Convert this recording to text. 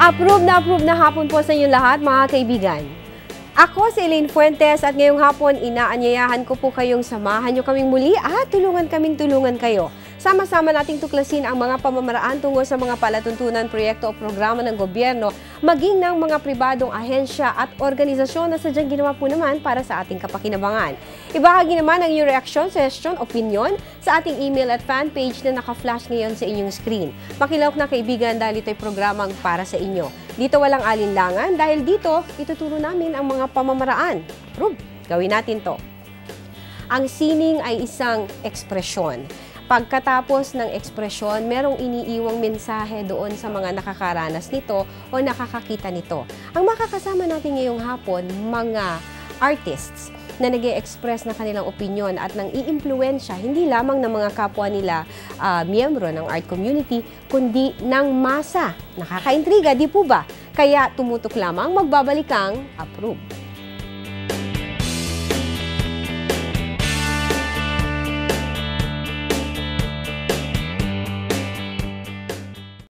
Approve na approve na hapon po sa inyong lahat mga kaibigan. Ako si Elaine Fuentes at ngayong hapon inaanyayahan ko po kayong samahan nyo kaming muli at tulungan kaming tulungan kayo. Sama-sama nating tuklasin ang mga pamamaraan tungo sa mga palatuntunan, proyekto o programa ng gobyerno, maging ng mga pribadong ahensya at organisasyon na sadyang ginawa po naman para sa ating kapakinabangan. Ibahagi naman ang inyong reaksyon, suggestion, opinion sa ating email at fan page na naka-flash ngayon sa inyong screen. Makilawak na kaibigan dahil ito'y programang para sa inyo. Dito walang alinlangan dahil dito ituturo namin ang mga pamamaraan. Prove, gawin natin to. Ang sining ay isang ekspresyon. Pagkatapos ng ekspresyon, merong iniiwang mensahe doon sa mga nakakaranas nito o nakakakita nito. Ang makakasama natin ngayong hapon, mga artists na nag express ng kanilang opinion at nang iimpluensya hindi lamang ng mga kapwa nila uh, miyembro ng art community, kundi ng masa. Nakakaintriga, di po ba? Kaya tumutok lamang magbabalik ang approve.